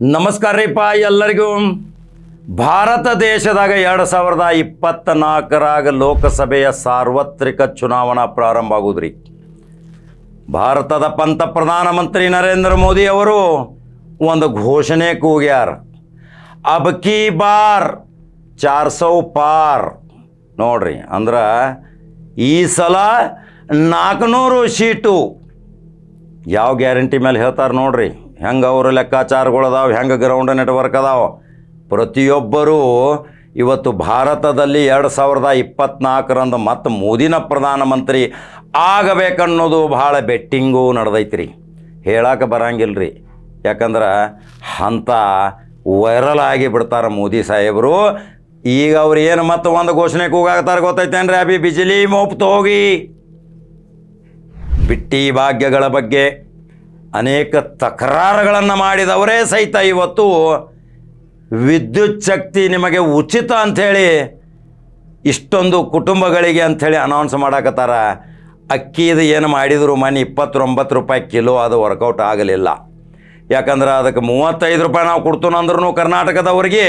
ನಮಸ್ಕಾರ ರೀಪ ಎಲ್ಲರಿಗೂ. ಭಾರತ ದೇಶದಾಗ ಎರಡು ಸಾವಿರದ ಇಪ್ಪತ್ತ ನಾಲ್ಕರಾಗ ಲೋಕಸಭೆಯ ಸಾರ್ವತ್ರಿಕ ಚುನಾವಣಾ ಪ್ರಾರಂಭ ಆಗುದ್ರಿ. ಭಾರತದ ಪಂತ ಪ್ರಧಾನಮಂತ್ರಿ ನರೇಂದ್ರ ಮೋದಿ ಅವರು ಒಂದು ಘೋಷಣೆ ಕೂಗ್ಯಾರ. ಅಬ್ಕಿ ಬಾರ್ ಚಾರ್ ಸೌ ಪಾರ್. ನೋಡ್ರಿ, ಅಂದ್ರೆ ಈ ಸಲ ನಾಲ್ಕುನೂರು ಸೀಟು. ಯಾವ ಗ್ಯಾರಂಟಿ ಮೇಲೆ ಹೇಳ್ತಾರೆ ನೋಡ್ರಿ. ಹೆಂಗೆ ಅವ್ರ ಲೆಕ್ಕಾಚಾರಗಳದಾವೆ, ಹೆಂಗೆ ಗ್ರೌಂಡ್ ನೆಟ್ವರ್ಕ್ ಅದಾವೆ. ಪ್ರತಿಯೊಬ್ಬರೂ ಇವತ್ತು ಭಾರತದಲ್ಲಿ ಎರಡು ಸಾವಿರದ ಇಪ್ಪತ್ನಾಲ್ಕರಂದು ಮತ್ತು ಮೋದಿನ ಪ್ರಧಾನಮಂತ್ರಿ ಆಗಬೇಕನ್ನೋದು ಭಾಳ ಬೆಟ್ಟಿಂಗು ನಡೆದೈತ್ರಿ. ಹೇಳಕ್ಕೆ ಬರಂಗಿಲ್ಲ ರೀ ಯಾಕಂದ್ರೆ ಅಂಥ ವೈರಲ್ ಆಗಿ ಬಿಡ್ತಾರೆ ಮೋದಿ ಸಾಹೇಬರು. ಈಗ ಅವ್ರು ಏನು ಮತ್ತೆ ಒಂದು ಘೋಷಣೆ ಕೂಗಾಗ್ತಾರೆ ಗೊತ್ತೈತೇನ್ರಿ? ಅಭಿ ಬಿಜಿಲಿ ಮೋಪ್ತು ಹೋಗಿ ಬಿಟ್ಟಿ ಭಾಗ್ಯಗಳ ಬಗ್ಗೆ ಅನೇಕ ತಕರಾರುಗಳನ್ನು ಮಾಡಿದವರೇ ಸಹಿತ ಇವತ್ತು ವಿದ್ಯುತ್ ಶಕ್ತಿ ನಿಮಗೆ ಉಚಿತ ಅಂಥೇಳಿ ಇಷ್ಟೊಂದು ಕುಟುಂಬಗಳಿಗೆ ಅಂಥೇಳಿ ಅನೌನ್ಸ್ ಮಾಡಾಕತ್ತಾರ. ಅಕ್ಕಿದು ಏನು ಮಾಡಿದ್ರು ಮನೆ ಇಪ್ಪತ್ತೊಂಬತ್ತು ರೂಪಾಯಿ ಕಿಲೋ ಅದು ವರ್ಕೌಟ್ ಆಗಲಿಲ್ಲ. ಯಾಕಂದ್ರೆ ಅದಕ್ಕೆ ಮೂವತ್ತೈದು ರೂಪಾಯಿ ನಾವು ಕೊಡ್ತೀವಿ ಅಂದ್ರೂ ಕರ್ನಾಟಕದವ್ರಿಗೆ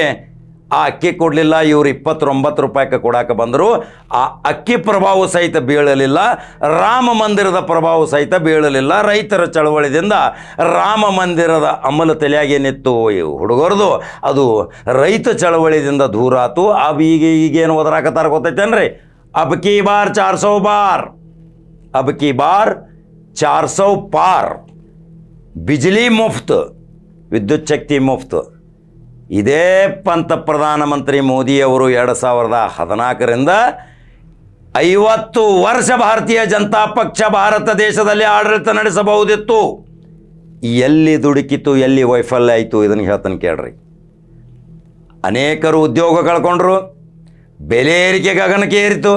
ಆ ಅಕ್ಕಿ ಕೊಡಲಿಲ್ಲ, ಇವರು ಇಪ್ಪತ್ತೊಂಬತ್ತು ರೂಪಾಯಿಗೆ ಕೊಡಕ್ಕೆ ಬಂದರು. ಆ ಅಕ್ಕಿ ಪ್ರಭಾವ ಸಹಿತ ಬೀಳಲಿಲ್ಲ, ರಾಮ ಮಂದಿರದ ಪ್ರಭಾವ ಸಹಿತ ಬೀಳಲಿಲ್ಲ. ರೈತರ ಚಳವಳಿದಿಂದ ರಾಮ ಮಂದಿರದ ಅಮಲು ತಲೆಯಾಗೇನಿತ್ತು ಹುಡುಗರದು. ಅದು ರೈತ ಚಳವಳಿದಿಂದ ದೂರ ಆತು. ಅವು ಈಗ ಈಗೇನು ಒದರಾಕತ್ತಾರ ಗೊತ್ತೈತೇನ್ರಿ? ಅಬ್ ಕಿ ಬಾರ್ ಚಾರ್ ಸೌ ಬಾರ್. ಅಬ್ಕಿ ಬಾರ್ ಚಾರ್ ಸೌ ಪಾರ್. ಬಿಜ್ಲಿ ಮುಫ್ತ್, ವಿದ್ಯುತ್ ಶಕ್ತಿ ಮುಫ್ತ್. ಇದೇ ಪಂತ ಪ್ರಧಾನಮಂತ್ರಿ ಮೋದಿಯವರು ಎರಡು ಸಾವಿರದ ಹದಿನಾಲ್ಕರಿಂದ ಐವತ್ತು ವರ್ಷ ಭಾರತೀಯ ಜನತಾ ಪಕ್ಷ ಭಾರತ ದೇಶದಲ್ಲಿ ಆಡಳಿತ ನಡೆಸಬಹುದಿತ್ತು. ಎಲ್ಲಿ ದುಡುಕಿತು ಎಲ್ಲಿ ವೈಫಲ್ಯ ಆಯಿತು ಇದನ್ನು ಹೇಳ್ತಾನೆ ಕೇಳ್ರಿ. ಅನೇಕರು ಉದ್ಯೋಗ ಕಳ್ಕೊಂಡ್ರು, ಬೆಲೆ ಏರಿಕೆ ಗಗನಕ್ಕೆ ಏರಿತು,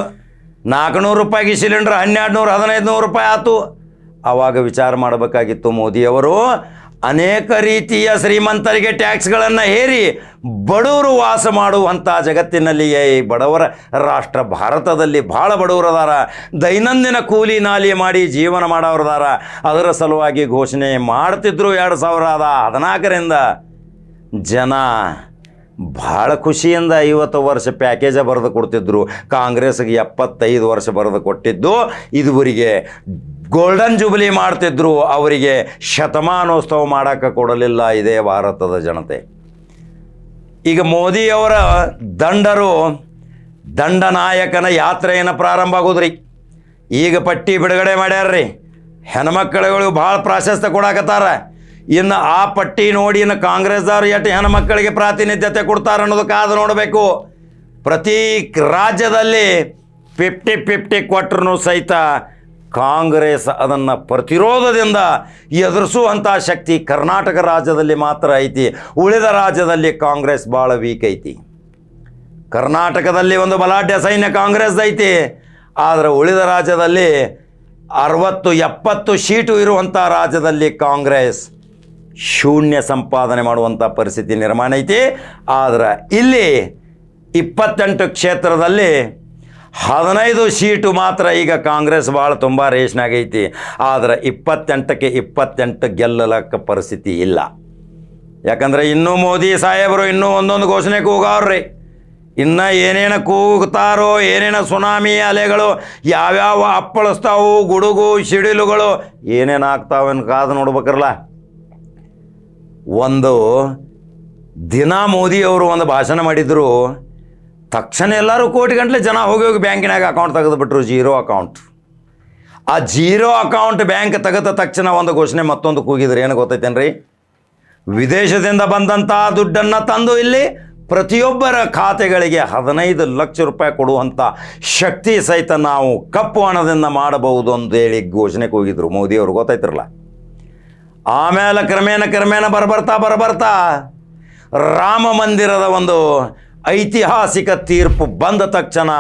ನಾಲ್ಕುನೂರು ರೂಪಾಯಿಗೆ ಸಿಲಿಂಡರ್ ಹನ್ನೆರಡು ನೂರು ಹದಿನೈದು ನೂರು ರೂಪಾಯಿ ಆಯಿತು ಆವಾಗ ವಿಚಾರ ಮಾಡಬೇಕಾಗಿತ್ತು ಮೋದಿಯವರು ಅನೇಕ ರೀತಿಯ ಶ್ರೀಮಂತರಿಗೆ ಟ್ಯಾಕ್ಸ್ಗಳನ್ನು ಹೇರಿ ಬಡವರು ವಾಸ ಮಾಡುವಂಥ ಜಗತ್ತಿನಲ್ಲಿಯೇ ಈ ಬಡವರ ರಾಷ್ಟ್ರ ಭಾರತದಲ್ಲಿ ಭಾಳ ಬಡವರದಾರ ದೈನಂದಿನ ಕೂಲಿ ನಾಲಿ ಮಾಡಿ ಜೀವನ ಮಾಡೋರದಾರ ಅದರ. ಸಲುವಾಗಿ ಘೋಷಣೆ ಮಾಡ್ತಿದ್ರು ಎರಡು ಸಾವಿರದ ಹದಿನಾಲ್ಕರಿಂದ. ಜನ ಭಾಳ ಖುಷಿಯಿಂದ ಐವತ್ತು ವರ್ಷ ಪ್ಯಾಕೇಜ ಬರೆದು ಕೊಡ್ತಿದ್ರು. ಕಾಂಗ್ರೆಸ್ಗೆ ಎಪ್ಪತ್ತೈದು ವರ್ಷ ಬರೆದು ಕೊಟ್ಟಿದ್ದು. ಇದುವರೆಗೆ ಗೋಲ್ಡನ್ ಜುಬಿಲಿ ಮಾಡ್ತಿದ್ರು, ಅವರಿಗೆ ಶತಮಾನೋತ್ಸವ ಮಾಡೋಕ್ಕೆ ಕೊಡಲಿಲ್ಲ ಇದೇ ಭಾರತದ ಜನತೆ. ಈಗ ಮೋದಿಯವರ ದಂಡರು ದಂಡನಾಯಕನ ಯಾತ್ರೆಯನ್ನು ಪ್ರಾರಂಭ ಆಗೋದ್ರಿ. ಈಗ ಪಟ್ಟಿ ಬಿಡುಗಡೆ ಮಾಡ್ಯಾರ್ರಿ. ಹೆಣ್ಮಕ್ಳುಗಳು ಭಾಳ ಪ್ರಾಶಸ್ತ್ಯ ಕೊಡಾಕತ್ತಾರ. ಇನ್ನು ಆ ಪಟ್ಟಿ ನೋಡಿ ಇನ್ನು ಕಾಂಗ್ರೆಸ್ದವ್ರು ಎಷ್ಟು ಹೆಣ್ಮಕ್ಕಳಿಗೆ ಪ್ರಾತಿನಿಧ್ಯತೆ ಕೊಡ್ತಾರೆ ಅನ್ನೋದಕ್ಕೆ ಅದು ನೋಡಬೇಕು. ಪ್ರತಿ ರಾಜ್ಯದಲ್ಲಿ ಫಿಫ್ಟಿ ಫಿಫ್ಟಿ ಕೊಟ್ರೂ ಸಹಿತ ಕಾಂಗ್ರೆಸ್ ಅದನ್ನು ಪ್ರತಿರೋಧದಿಂದ ಎದುರಿಸುವಂಥ ಶಕ್ತಿ ಕರ್ನಾಟಕ ರಾಜ್ಯದಲ್ಲಿ ಮಾತ್ರ ಐತಿ. ಉಳಿದ ರಾಜ್ಯದಲ್ಲಿ ಕಾಂಗ್ರೆಸ್ ಭಾಳ ವೀಕ್ ಐತಿ. ಕರ್ನಾಟಕದಲ್ಲಿ ಒಂದು ಬಲಾಢ್ಯ ಸೈನ್ಯ ಕಾಂಗ್ರೆಸ್ ಐತಿ. ಆದರೆ ಉಳಿದ ರಾಜ್ಯದಲ್ಲಿ ಅರವತ್ತು, ಎಪ್ಪತ್ತು ಸೀಟು ಇರುವಂಥ ರಾಜ್ಯದಲ್ಲಿ ಕಾಂಗ್ರೆಸ್ ಶೂನ್ಯ ಸಂಪಾದನೆ ಮಾಡುವಂಥ ಪರಿಸ್ಥಿತಿ ನಿರ್ಮಾಣ ಐತಿ. ಆದರೆ ಇಲ್ಲಿ ಇಪ್ಪತ್ತೆಂಟು ಕ್ಷೇತ್ರದಲ್ಲಿ ಹದಿನೈದು ಸೀಟು ಮಾತ್ರ ಈಗ ಕಾಂಗ್ರೆಸ್ ಭಾಳ ತುಂಬ ರೇಷ್ನಾಗೈತಿ ಆದರೆ ಇಪ್ಪತ್ತೆಂಟಕ್ಕೆ ಇಪ್ಪತ್ತೆಂಟು ಗೆಲ್ಲಲಕ್ಕ ಪರಿಸ್ಥಿತಿ ಇಲ್ಲ. ಯಾಕಂದ್ರೆ ಇನ್ನೂ ಮೋದಿ ಸಾಹೇಬರು ಇನ್ನೂ ಒಂದೊಂದು ಘೋಷಣೆ ಕೂಗವ್ರಿ. ಇನ್ನು ಏನೇನು ಕೂಗ್ತಾರೋ, ಏನೇನು ಸುನಾಮಿ ಅಲೆಗಳು, ಯಾವ್ಯಾವ ಅಪ್ಪಳಿಸ್ತಾವು, ಗುಡುಗು, ಸಿಡಿಲುಗಳು, ಏನೇನು ಆಗ್ತಾವೆ ಕಾದು ನೋಡ್ಬೇಕ್ರಲ್ಲ. ಒಂದು ದಿನ ಮೋದಿಯವರು ಒಂದು ಭಾಷಣ ಮಾಡಿದ್ರು. ತಕ್ಷಣ ಎಲ್ಲರೂ ಕೋಟಿ ಗಂಟಲೆ ಜನ ಹೋಗಿ ಹೋಗಿ ಬ್ಯಾಂಕಿನಾಗ ಅಕೌಂಟ್ ತೆಗೆದುಬಿಟ್ರು ಜೀರೋ ಅಕೌಂಟ್ ಆ ಜೀರೋ ಅಕೌಂಟ್ ಬ್ಯಾಂಕ್ ತೆಗೆದ ತಕ್ಷಣ ಒಂದು ಘೋಷಣೆ ಮತ್ತೊಂದು ಕೂಗಿದ್ರು ಏನು ಗೊತ್ತೈತೇನ್ರಿ? ವಿದೇಶದಿಂದ ಬಂದಂಥ ದುಡ್ಡನ್ನು ತಂದು ಇಲ್ಲಿ ಪ್ರತಿಯೊಬ್ಬರ ಖಾತೆಗಳಿಗೆ ಹದಿನೈದು ಲಕ್ಷ ರೂಪಾಯಿ ಕೊಡುವಂಥ ಶಕ್ತಿ ಸಹಿತ ನಾವು ಕಪ್ಪು ಹಣದಿಂದ ಮಾಡಬಹುದು ಅಂತೇಳಿ ಘೋಷಣೆ ಕೂಗಿದ್ರು ಮೋದಿಯವರು, ಗೊತ್ತಾಯ್ತಿರಲ್ಲ? ಆಮೇಲೆ ಕ್ರಮೇಣ ಕ್ರಮೇಣ ಬರಬರ್ತಾ ಬರಬರ್ತಾ ರಾಮ ಮಂದಿರದ ಒಂದು ಐತಿಹಾಸಿಕ ತೀರ್ಪು ಬಂದ ತಕ್ಷಣ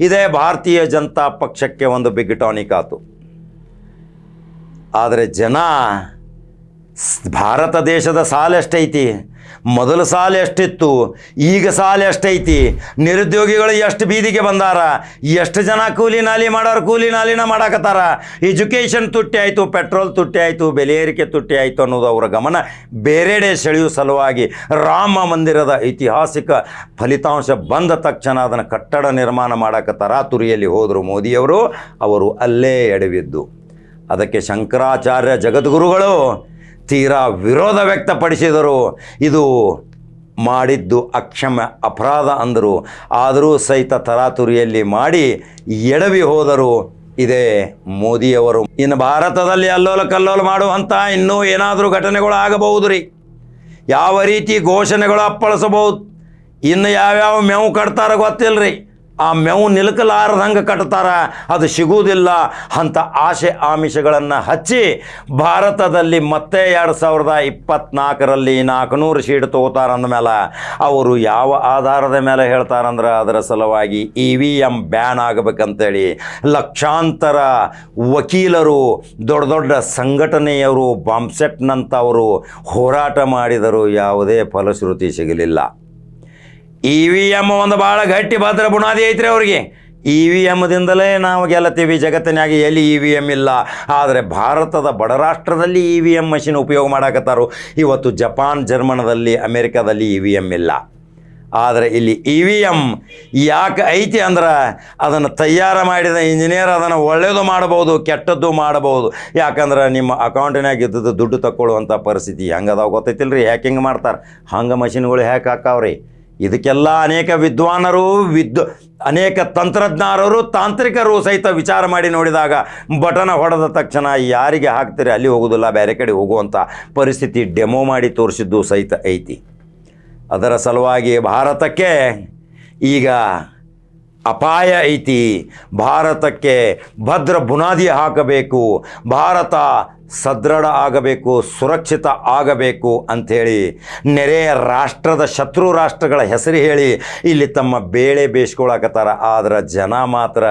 ಇದೇ ಭಾರತೀಯ ಜನತಾ ಪಕ್ಷಕ್ಕೆ ಒಂದು ಬಿಗ್ ಟಾನಿಕ್ ಆತು. ಆದರೆ ಜನ ಭಾರತ ದೇಶದ ಸಾಲ ಎಷ್ಟೈತಿ? ಮೊದಲ ಸಾಲ ಎಷ್ಟಿತ್ತು? ಈಗ ಸಾಲ ಎಷ್ಟೈತಿ? ನಿರುದ್ಯೋಗಿಗಳು ಎಷ್ಟು ಬೀದಿಗೆ ಬಂದಾರ? ಎಷ್ಟು ಜನ ಕೂಲಿ ನಾಲಿ ಮಾಡೋರು ಕೂಲಿ ನಾಲಿನ ಮಾಡಾಕತ್ತಾರ? ಎಜುಕೇಷನ್ ತುಟ್ಟಿ ಆಯಿತು ಪೆಟ್ರೋಲ್ ತುಟ್ಟಿ ಆಯಿತು, ಬೆಲೆ ಏರಿಕೆ ತುಟ್ಟಿ ಆಯಿತು ಅನ್ನೋದು ಅವರ ಗಮನ. ಬೇರೆಡೆ ಸೆಳೆಯುವ ಸಲುವಾಗಿ ರಾಮ ಮಂದಿರದ ಐತಿಹಾಸಿಕ ಫಲಿತಾಂಶ ಬಂದ ತಕ್ಷಣ ಅದನ್ನು ಕಟ್ಟಡ ನಿರ್ಮಾಣ ಮಾಡಾಕತ್ತಾರ. ತುರಿಯಲ್ಲಿ ಹೋದರು ಮೋದಿಯವರು, ಅವರು ಅಲ್ಲೇ ಎಡವಿದ್ದು. ಅದಕ್ಕೆ ಶಂಕರಾಚಾರ್ಯ ಜಗದ್ಗುರುಗಳು ತೀರಾ ವಿರೋಧ ವ್ಯಕ್ತಪಡಿಸಿದರು. ಇದು ಮಾಡಿದ್ದು ಅಕ್ಷಮ ಅಪರಾಧ ಅಂದರು. ಆದರೂ ಸಹಿತ ತರಾತುರಿಯಲ್ಲಿ ಮಾಡಿ ಎಡವಿ ಹೋದರು. ಇದೇ ಮೋದಿಯವರು. ಇನ್ನು ಭಾರತದಲ್ಲಿ ಅಲ್ಲೋಲ ಕಲ್ಲೋಲ ಮಾಡುವಂಥ ಇನ್ನೂ ಏನಾದರೂ ಘಟನೆಗಳು ಆಗಬಹುದು ರೀ ಯಾವ ರೀತಿ ಘೋಷಣೆಗಳು ಅಪ್ಪಳಿಸಬಹುದು? ಇನ್ನು ಯಾವ್ಯಾವ ಮೇವು ಕಟ್ತಾರ ಗೊತ್ತಿಲ್ಲ ರೀ ಆ ಮೇವು ನಿಲುಕಲಾರದಂಗೆ ಕಟ್ತಾರ, ಅದು ಸಿಗುವುದಿಲ್ಲ. ಅಂತ ಆಶೆ ಆಮಿಷಗಳನ್ನು ಹಚ್ಚಿ ಭಾರತದಲ್ಲಿ ಮತ್ತೆ ಎರಡು ಸಾವಿರದ ಇಪ್ಪತ್ನಾಲ್ಕರಲ್ಲಿ ನಾಲ್ಕುನೂರು ಸೀಟ್ ತಗೋತಾರ ಅಂದಮೇಲೆ ಅವರು ಯಾವ ಆಧಾರದ ಮೇಲೆ ಹೇಳ್ತಾರಂದ್ರೆ ಅದರ ಸಲುವಾಗಿ ಇ ವಿ ಎಂ ಬ್ಯಾನ್ ಆಗಬೇಕಂತೇಳಿ ಲಕ್ಷಾಂತರ ವಕೀಲರು, ದೊಡ್ಡ ದೊಡ್ಡ ಸಂಘಟನೆಯವರು ಬಾಂಬ್ಸೆಟ್ನಂಥವರು ಹೋರಾಟ ಮಾಡಿದರು. ಯಾವುದೇ ಫಲಶ್ರುತಿ ಸಿಗಲಿಲ್ಲ. ಇ ವಿ ಎಂ ಒಂದು ಭಾಳ ಗಟ್ಟಿ ಭದ್ರ ಬುನಾದಿ ಐತ್ರಿ ಅವ್ರಿಗೆ. ಇ ವಿ ಎಮ್ದಿಂದಲೇ ನಾವು ಗೆಲ್ಲತ್ತೀವಿ. ಜಗತ್ತಿನಾಗ ಎಲ್ಲಿ ಇ ವಿ ಎಂ ಇಲ್ಲ. ಆದರೆ ಭಾರತದ ಬಡ ರಾಷ್ಟ್ರದಲ್ಲಿ ಇ ವಿ ಎಂ ಮಷಿನ್ ಉಪಯೋಗ ಮಾಡಾಕತ್ತಾರು. ಇವತ್ತು ಜಪಾನ್, ಜರ್ಮನದಲ್ಲಿ, ಅಮೇರಿಕಾದಲ್ಲಿ ಇ ವಿ ಎಂ ಇಲ್ಲ. ಆದರೆ ಇಲ್ಲಿ ಇ ವಿ ಎಂ ಯಾಕೆ ಐತಿ ಅಂದ್ರೆ ಅದನ್ನು ತಯಾರು ಮಾಡಿದ ಇಂಜಿನಿಯರ್ ಅದನ್ನು ಒಳ್ಳೆಯದು ಮಾಡ್ಬೋದು, ಕೆಟ್ಟದ್ದು ಮಾಡಬಹುದು ಯಾಕಂದ್ರೆ ನಿಮ್ಮ ಅಕೌಂಟಿನಾಗ ಇದ್ದದ್ದು ದುಡ್ಡು ತಕ್ಕೊಳ್ಳುವಂಥ ಪರಿಸ್ಥಿತಿ ಹೆಂಗೆ ಅದಾವ ಗೊತ್ತೈತಿಲ್ಲ ರೀ ಹ್ಯಾಕಿಂಗ್ ಮಾಡ್ತಾರೆ. ಹಂಗೆ ಮಷಿನ್ಗಳು ಹ್ಯಾಕ್ ಹಾಕಾವ್ರಿ ಇದಕ್ಕೆಲ್ಲ ಅನೇಕ ವಿದ್ವಾನರು ವಿದ್ ಅನೇಕ ತಂತ್ರಜ್ಞಾನರು, ತಾಂತ್ರಿಕರು ಸಹಿತ ವಿಚಾರ ಮಾಡಿ ನೋಡಿದಾಗ ಬಟನ ಹೊಡೆದ ತಕ್ಷಣ ಯಾರಿಗೆ ಹಾಕ್ತೀರಿ? ಅಲ್ಲಿ ಹೋಗೋದಿಲ್ಲ ಬೇರೆ ಕಡೆ ಹೋಗುವಂಥ ಪರಿಸ್ಥಿತಿ ಡೆಮೋ ಮಾಡಿ ತೋರಿಸಿದ್ದು ಸಹಿತ ಐತಿ. ಅದರ ಸಲುವಾಗಿ ಭಾರತಕ್ಕೆ ಈಗ ಅಪಾಯ ಐತಿ. ಭಾರತಕ್ಕೆ ಭದ್ರ ಬುನಾದಿ ಹಾಕಬೇಕು. ಭಾರತ ಸದೃಢ ಆಗಬೇಕು, ಸುರಕ್ಷಿತ ಆಗಬೇಕು ಅಂಥೇಳಿ ನೆರೆಯ ರಾಷ್ಟ್ರದ ಶತ್ರು ರಾಷ್ಟ್ರಗಳ ಹೆಸರು ಹೇಳಿ ಇಲ್ಲಿ ತಮ್ಮ ಬೇಳೆ ಬೇಯಿಸ್ಕೊಳಕತ್ತಾರ. ಆದ್ರೆ ಜನ ಮಾತ್ರ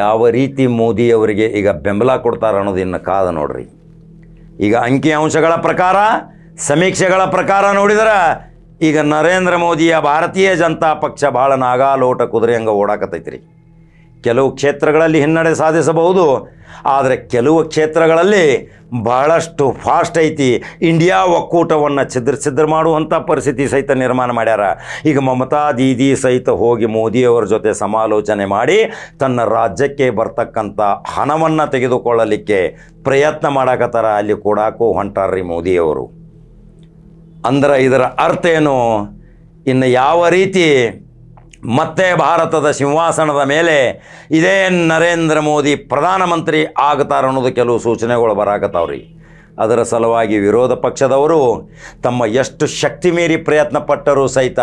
ಯಾವ ರೀತಿ ಮೋದಿಯವರಿಗೆ ಈಗ ಬೆಂಬಲ ಕೊಡ್ತಾರೆ ಅನ್ನೋದು ಇನ್ನು ಕಾದ ನೋಡ್ರಿ. ಈಗ ಅಂಕಿಅಂಶಗಳ ಪ್ರಕಾರ, ಸಮೀಕ್ಷೆಗಳ ಪ್ರಕಾರ ನೋಡಿದ್ರೆ ಈಗ ನರೇಂದ್ರ ಮೋದಿಯ ಭಾರತೀಯ ಜನತಾ ಪಕ್ಷ ಭಾಳ ನಾಗಾಲೋಟ ಕುದುರೆ ಹಂಗೆ ಓಡಾಕತೈತ್ರಿ. ಕೆಲವು ಕ್ಷೇತ್ರಗಳಲ್ಲಿ ಹಿನ್ನಡೆ ಸಾಧಿಸಬಹುದು, ಆದರೆ ಕೆಲವು ಕ್ಷೇತ್ರಗಳಲ್ಲಿ ಬಹಳಷ್ಟು ಫಾಸ್ಟ್ ಐತಿ. ಇಂಡಿಯಾ ಒಕ್ಕೂಟವನ್ನು ಛಿದ್ರ ಛಿದ್ರ ಮಾಡುವಂಥ ಪರಿಸ್ಥಿತಿ ಸಹಿತ ನಿರ್ಮಾಣ ಮಾಡ್ಯಾರ. ಈಗ ಮಮತಾ ದೀದಿ ಸಹಿತ ಹೋಗಿ ಮೋದಿಯವರ ಜೊತೆ ಸಮಾಲೋಚನೆ ಮಾಡಿ ತನ್ನ ರಾಜ್ಯಕ್ಕೆ ಬರ್ತಕ್ಕಂಥ ಹಣವನ್ನು ತೆಗೆದುಕೊಳ್ಳಲಿಕ್ಕೆ ಪ್ರಯತ್ನ ಮಾಡಕತ್ತಾರ. ಅಲ್ಲಿ ಕೊಡಾಕು ಹೊಂಟಾರ್ರಿ ಮೋದಿಯವರು. ಅಂದ್ರೆ ಇದರ ಅರ್ಥ ಏನು? ಇನ್ನು ಯಾವ ರೀತಿ ಮತ್ತೆ ಭಾರತದ ಸಿಂಹಾಸನದ ಮೇಲೆ ಇದೇ ನರೇಂದ್ರ ಮೋದಿ ಪ್ರಧಾನಮಂತ್ರಿ ಆಗ್ತಾರ ಅನ್ನೋದು ಕೆಲವು ಸೂಚನೆಗಳು ಬರಾಕತ್ತಾವ್ರಿ. ಅದರ ಸಲುವಾಗಿ ವಿರೋಧ ಪಕ್ಷದವರು ತಮ್ಮ ಎಷ್ಟು ಶಕ್ತಿ ಮೀರಿ ಪ್ರಯತ್ನ ಪಟ್ಟರೂ ಸಹಿತ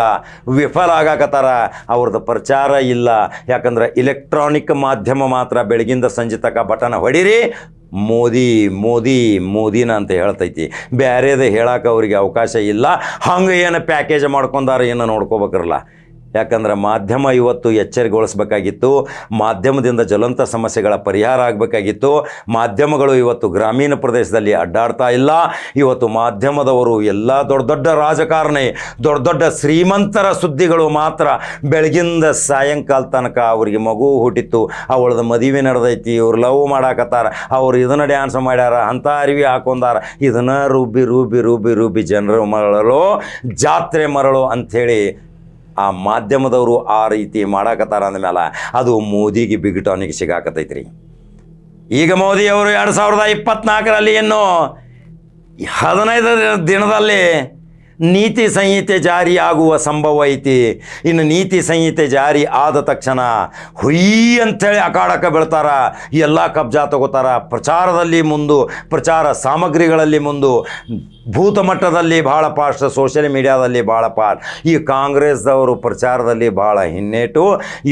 ವಿಫಲ ಆಗಾಕತ್ತಾರ. ಅವ್ರದ್ದು ಪ್ರಚಾರ ಇಲ್ಲ. ಯಾಕಂದ್ರೆ ಇಲೆಕ್ಟ್ರಾನಿಕ್ ಮಾಧ್ಯಮ ಮಾತ್ರ ಬೆಳಗಿಂದ ಸಂಜೆ ತನಕ ಬಟನ್ ಹೊಡೀರಿ. ಮೋದಿ ಮೋದಿ, ಮೋದಿನ ಅಂತ ಹೇಳ್ತೈತಿ. ಬೇರೆದು ಹೇಳಕ್ಕೆ ಅವ್ರಿಗೆ ಅವಕಾಶ ಇಲ್ಲ. ಹಂಗೆ ಏನು ಪ್ಯಾಕೇಜ್ ಮಾಡ್ಕೊಂಡಾರ ಏನು ನೋಡ್ಕೋಬೇಕ್ರಲ್ಲ ಯಾಕಂದ್ರೆ ಮಾಧ್ಯಮ ಇವತ್ತು ಎಚ್ಚರಿಗೊಳಿಸ್ಬೇಕಾಗಿತ್ತು, ಮಾಧ್ಯಮದಿಂದ ಜ್ವಲಂತ ಸಮಸ್ಯೆಗಳ ಪರಿಹಾರ ಆಗಬೇಕಾಗಿತ್ತು. ಮಾಧ್ಯಮಗಳು ಇವತ್ತು ಗ್ರಾಮೀಣ ಪ್ರದೇಶದಲ್ಲಿ ಅಡ್ಡಾಡ್ತಾ ಇಲ್ಲ. ಇವತ್ತು ಮಾಧ್ಯಮದವರು ಎಲ್ಲ ದೊಡ್ಡ ದೊಡ್ಡ ರಾಜಕಾರಣಿ, ದೊಡ್ಡ ದೊಡ್ಡ ಶ್ರೀಮಂತರ ಸುದ್ದಿಗಳು ಮಾತ್ರ ಬೆಳಗಿಂದ ಸಾಯಂಕಾಲ ತನಕ ಅವರಿಗೆ ಮಗು ಹುಟ್ಟಿತ್ತು. ಅವಳದ ಮದುವೆ ನಡೆದೈತಿ, ಇವ್ರು ಲವ್ ಮಾಡಾಕತ್ತಾರ, ಅವ್ರು ಇದನ್ನ ಡ್ಯಾನ್ಸ್ ಮಾಡ್ಯಾರ, ಅಂತ ಅರಿವಿ ಹಾಕೊಂಡಾರ. ಇದನ್ನ ರೂಬಿ ರೂಬಿ ರೂಬಿ ರೂಬಿ ಜನರು ಮರಳು ಜಾತ್ರೆ ಮರಳು ಅಂಥೇಳಿ ಆ ಮಾಧ್ಯಮದವರು ಆ ರೀತಿ ಮಾಡಾಕತ್ತಾರ ಅಂದಮೇಲೆ ಅದು ಮೋದಿಗೆ ಬಿಗಿಟಾನಿಗೆ ಸಿಗಾಕತೈತ್ರಿ ಈಗ ಮೋದಿಯವರು ಎರಡು ಸಾವಿರದ ಇಪ್ಪತ್ನಾಲ್ಕರಲ್ಲಿ ಇನ್ನು ಹದಿನೈದು ದಿನದಲ್ಲಿ ನೀತಿ ಸಂಹಿತೆ ಜಾರಿ ಆಗುವ ಸಂಭವ ಐತಿ. ಇನ್ನು ನೀತಿ ಸಂಹಿತೆ ಜಾರಿ ಆದ ತಕ್ಷಣ ಹುಯಿ ಅಂಥೇಳಿ ಅಖಾಡಕ್ಕೆ ಬೀಳ್ತಾರ. ಎಲ್ಲ ಕಬ್ಜಾ ತಗೋತಾರ. ಪ್ರಚಾರದಲ್ಲಿ ಮುಂದು, ಪ್ರಚಾರ ಸಾಮಗ್ರಿಗಳಲ್ಲಿ ಮುಂದು, ಭೂತ ಮಟ್ಟದಲ್ಲಿ ಭಾಳ ಪಾಸ್ಟ್ ಸೋಷಿಯಲ್ ಮೀಡಿಯಾದಲ್ಲಿ ಭಾಳ ಪಾಸ್ಟ್ ಈ ಕಾಂಗ್ರೆಸ್ದವರು ಪ್ರಚಾರದಲ್ಲಿ ಭಾಳ ಹಿನ್ನೆಟು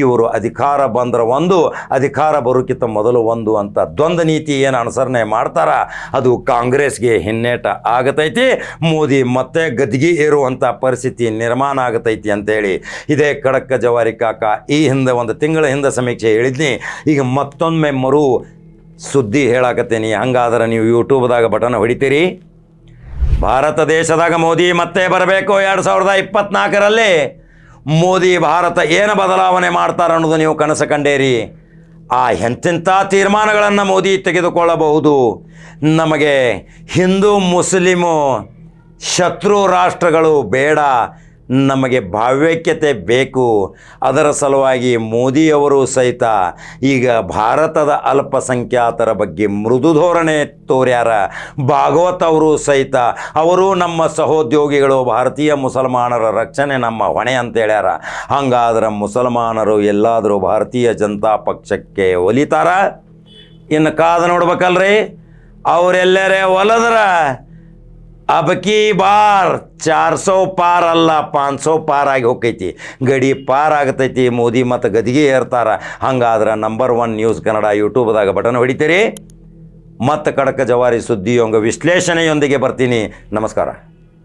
ಇವರು ಅಧಿಕಾರ ಬಂದ್ರೆ ಒಂದು, ಅಧಿಕಾರ ಬರೋಕ್ಕಿಂತ ಮೊದಲು ಒಂದು ಅಂತ ದ್ವಂದ್ವ ನೀತಿ ಏನು ಅನುಸರಣೆ ಮಾಡ್ತಾರ, ಅದು ಕಾಂಗ್ರೆಸ್ಗೆ ಹಿನ್ನೆಟ ಆಗತೈತಿ. ಮೋದಿ ಮತ್ತೆ ಗದ್ದಿಗೆ ಏರುವಂಥ ಪರಿಸ್ಥಿತಿ ನಿರ್ಮಾಣ ಆಗತೈತಿ ಅಂತೇಳಿ ಇದೇ ಖಡಕ್ಕ ಜವಾರಿ ಕಾಕ ಈ ಹಿಂದೆ ಒಂದು ತಿಂಗಳ ಹಿಂದೆ ಸಮೀಕ್ಷೆ ಹೇಳಿದ್ನಿ. ಈಗ ಮತ್ತೊಮ್ಮೆ ಮರು ಸುದ್ದಿ ಹೇಳಾಕತ್ತೀನಿ. ಹಂಗಾದ್ರೆ ನೀವು ಯೂಟ್ಯೂಬ್ದಾಗ ಬಟನ್ ಹೊಡಿತೀರಿ. ಭಾರತ ದೇಶದಾಗ ಮೋದಿ ಮತ್ತೆ ಬರಬೇಕು ಎರಡು ಸಾವಿರದ ಇಪ್ಪತ್ನಾಲ್ಕರಲ್ಲಿ. ಮೋದಿ ಭಾರತ ಏನು ಬದಲಾವಣೆ ಮಾಡ್ತಾರೆ ಅನ್ನೋದು ನೀವು ಕನಸು ಕಂಡೇರಿ. ಆ ಎಂತೆಂಥ ತೀರ್ಮಾನಗಳನ್ನು ಮೋದಿ ತೆಗೆದುಕೊಳ್ಳಬಹುದು. ನಮಗೆ ಹಿಂದೂ ಮುಸ್ಲಿಮು ಶತ್ರು ರಾಷ್ಟ್ರಗಳು ಬೇಡ, ನಮಗೆ ಭಾವ್ಯಕ್ಯತೆ ಬೇಕು. ಅದರ ಸಲುವಾಗಿ ಮೋದಿಯವರು ಸಹಿತ ಈಗ ಭಾರತದ ಅಲ್ಪಸಂಖ್ಯಾತರ ಬಗ್ಗೆ ಮೃದು ಧೋರಣೆ ತೋರ್ಯಾರ. ಭಾಗವತ್ ಅವರು ಸಹಿತ ಅವರು ನಮ್ಮ ಸಹೋದ್ಯೋಗಿಗಳು, ಭಾರತೀಯ ಮುಸಲ್ಮಾನರ ರಕ್ಷಣೆ ನಮ್ಮ ಹೊಣೆ ಅಂತ ಹೇಳ್ಯಾರ. ಹಂಗಾದ್ರೆ ಮುಸಲ್ಮಾನರು ಎಲ್ಲಾದರೂ ಭಾರತೀಯ ಜನತಾ ಪಕ್ಷಕ್ಕೆ ಒಲಿತಾರ? ಇನ್ನು ಕಾದು ನೋಡ್ಬೇಕಲ್ರಿ. ಅವರೆಲ್ಲರೇ ಒಲದ್ರ. ಅಬಕಿ ಬಾರ್ ಚಾರ್ ಸೌ ಪಾರ್ ಅಲ್ಲ ಪಾಂಚ್ ಸೌ ಪಾರ್ ಆಗಿ ಹೋಗೈತಿ ಗಡಿ ಪಾರ್ ಆಗತೈತಿ, ಮೋದಿ ಮತ್ತು ಗದಿಗೆ ಏರ್ತಾರ. ಹಂಗಾದ್ರೆ ನಂಬರ್ ಒನ್ ನ್ಯೂಸ್ ಕನ್ನಡ ಯೂಟ್ಯೂಬ್ದಾಗ ಬಟನ್ ಹೊಡಿತೀರಿ. ಮತ್ತು ಕಡಕ ಜವಾರಿ ಸುದ್ದಿಯೊಂಗ ವಿಶ್ಲೇಷಣೆಯೊಂದಿಗೆ ಬರ್ತೀನಿ. ನಮಸ್ಕಾರ.